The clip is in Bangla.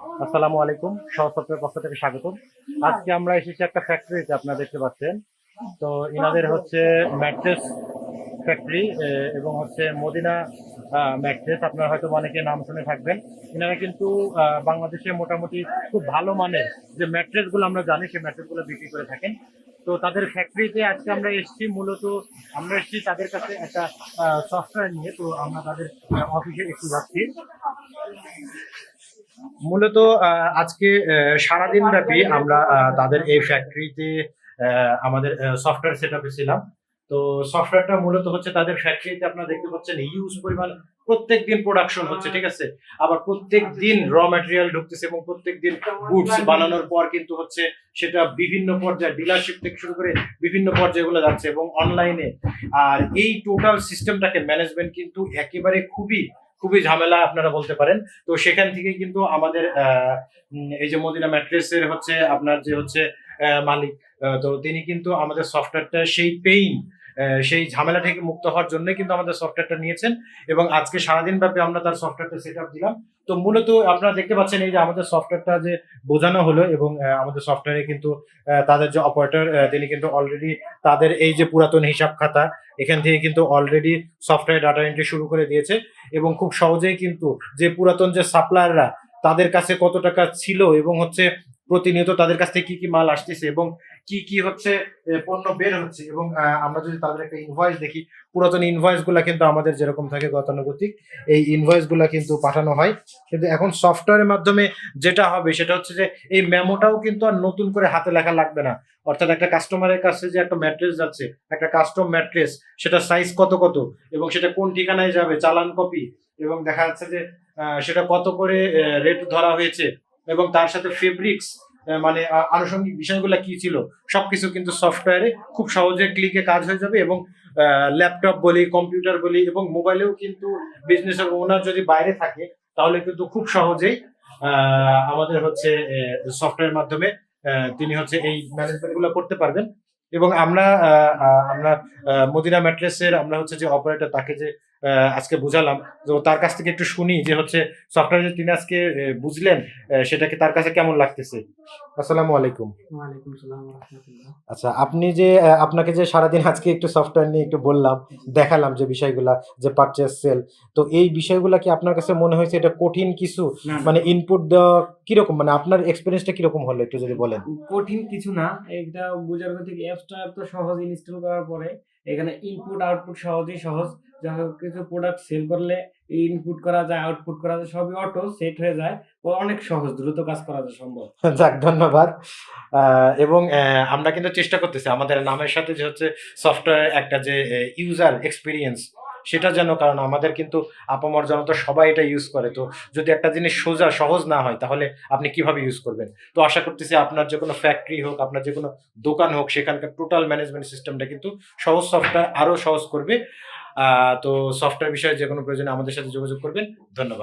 আসসালামু আলাইকুম সহসত্বের পক্ষ থেকে স্বাগতম। আজকে আমরা এসেছি একটা ফ্যাক্টরিতে আপনারা দেখতে পাচ্ছেন। তো ইনাদের হচ্ছে ম্যাট্রেস ফ্যাক্টরি এবং হচ্ছে মদিনা ম্যাট্রেস। আপনারা হয়তো অনেকে নাম শুনে থাকবেন। এনারা কিন্তু বাংলাদেশে মোটামুটি খুব ভালো মানের যে ম্যাট্রেসগুলো আমরা জানি, সেই ম্যাট্রেসগুলো বিক্রি করে থাকেন। তো তাদের ফ্যাক্টরিতে আজকে আমরা এসেছি, মূলত আমরা এসেছি তাদের কাছে একটা সফটওয়্যার নিয়ে। তো আমরা তাদের অফিসে একটু যাচ্ছি। মূলত আজকে সারাদিন ব্যাপী আমরা তাদের এই ফ্যাক্টরিতে আমাদের সফটওয়্যার সেট আপে ছিলাম। তো সফটওয়্যারটা মূলত হচ্ছে তাদের ফ্যাক্টরিতে আপনারা দেখতে পাচ্ছেন হিউজ পরিমাণ প্রত্যেক দিন প্রোডাকশন হচ্ছে, ঠিক আছে? আবার প্রত্যেক দিন র ম্যাটেরিয়াল ঢুকতেছে এবং প্রত্যেক দিন গুডস বানানোর পর কিন্তু হচ্ছে সেটা বিভিন্ন পর্যায়ে ডিলারশিপ থেকে শুরু করে বিভিন্ন পর্যায়গুলো যাচ্ছে এবং অনলাইনে আর এই টোটাল সিস্টেমটাকে ম্যানেজমেন্ট কিন্তু একেবারে খুবই খুবই ঝামেলা আপনারা বলতে পারেন। তো সেখান থেকে কিন্তু আমাদের এই যে মদিনা ম্যাট্রেসের হচ্ছে আপনার যে হচ্ছে মালিক তো তিনি কিন্তু আমাদের সফটওয়্যারটা সেই পেইন সেই ঝামেলা থেকে মুক্ত হওয়ার জন্য কিন্তু আমাদের সফটওয়্যারটা নিয়েছেন এবং আজকে সারাদিন ব্যাপী আমরা তার সফটওয়্যারটা সেট আপ দিলাম। তো মূলত আপনারা দেখতে পাচ্ছেন এই যে আমাদের সফটওয়্যারটা যে বোঝানো হলো এবং আমাদের সফটওয়্যারে কিন্তু তাদের যে অপারেটর তিনি কিন্তু অলরেডি তাদের এই যে পুরাতন হিসাব খাতা, এখান থেকে কিন্তু অলরেডি সফটওয়্যার ডাটা এন্ট্রি শুরু করে দিয়েছে এবং খুব সহজেই কিন্তু যে পুরাতন যে সাপ্লায়াররা তাদের কাছে কত টাকা ছিল এবং হচ্ছে প্রতিনিয়ত তাদের কাছ থেকে কি কি মাল আসতেছে এবং কি কি হচ্ছে পণ্য বের হচ্ছে এবং আমরা যদি তাদের একটা ইনভয়েস দেখি, পুরাতন ইনভয়েসগুলা কিন্তু আমাদের যেরকম থাকে গতানুগতিক, এই ইনভয়েসগুলা কিন্তু পাঠানো হয়। কিন্তু এখন সফটওয়্যারের মাধ্যমে যেটা হবে সেটা হচ্ছে যে, এই মেমোটাও কিন্তু আর নতুন করে হাতে লেখা লাগবে না। অর্থাৎ একটা কাস্টমারের কাছে যে একটা ম্যাট্রেস যাচ্ছে, একটা কাস্টম ম্যাট্রেস সেটা সাইজ কত কত এবং সেটা কোন ঠিকানায় যাবে, চালান কপি এবং দেখা যাচ্ছে যে সেটা কত করে রেট ধরা হয়েছে এবং তার সাথে ফেব্রিক্স মানে আনুষঙ্গিক বিষয়গুলো কি ছিল, সবকিছু কিন্তু সফটওয়্যারে খুব সহজে ক্লিকে কাজ হয়ে যাবে এবং ল্যাপটপ বলি, কম্পিউটার বলি এবং মোবাইলেও কিন্তু বিজনেসের ওনার যদি বাইরে থাকে, তাহলে কিন্তু খুব সহজেই আমাদের হচ্ছে সফটওয়্যার মাধ্যমে তিনি হচ্ছে এই ম্যানেজমেন্টগুলো করতে পারবেন। এবং আমরা আমরা মদিনা ম্যাট্রেসের আমরা হচ্ছে যে অপারেটর তাকে যে আজকে বুঝালাম। তো তার কাছ থেকে একটু শুনি যে হচ্ছে সফটওয়্যার তিনি আজকে বুঝলেন সেটাকে তার কাছে কেমন লাগতেছে? আসসালামু আলাইকুম। আচ্ছা আপনি যে আপনাকে যে সারাদিন আজকে একটু সফটওয়্যার নিয়ে একটু বললাম দেখালাম যে বিষয়গুলা যে পারচেস সেল তো এই বিষয়গুলা কি আপনার কাছে মনে হয়েছে এটা কঠিন কিছু? মানে ইনপুট দেওয়া কীরকম? মানে আপনার এক্সপিরিয়েন্সটা কীরকম হলো একটু যদি বলেন? কঠিন কিছু না এটা বুঝার কথা কি অ্যাপসটা তো সহজ ইনস্টল করার পরে এখানে ইনপুট আউটপুট সহজেই সহজ। যখন কিছু প্রোডাক্ট সেল করলে ইনপুট করা যায় আউটপুট করা যায়, সবই অটো সেট হয়ে যায়। ও অনেক সহজ, দ্রুত কাজ করা যায়, সম্ভব। যাক, ধন্যবাদ। এবং আমরা কিন্তু চেষ্টা করতেছি। আমাদের নামের সাথে যে হচ্ছে সফটওয়্যার একটা যে ইউজার এক্সপিরিয়েন্স সেটা যেন, কারণ আমাদের কিন্তু আপামর জনতা সবাই এটা ইউজ করে। তো যদি একটা জিনিস সোজা, সহজ না হয়, তাহলে আপনি কীভাবে ইউজ করবেন? তো আশা করতেছি আপনার যে কোনো ফ্যাক্টরি হোক, আপনার যে কোনো দোকান হোক, সেখানকার টোটাল ম্যানেজমেন্ট সিস্টেমটা কিন্তু সহজ সফটওয়্যার আরও সহজ করবে। তো সফটওয়্যার বিষয়ে যে কোনো প্রয়োজনে আমাদের সাথে যোগাযোগ করবেন। ধন্যবাদ।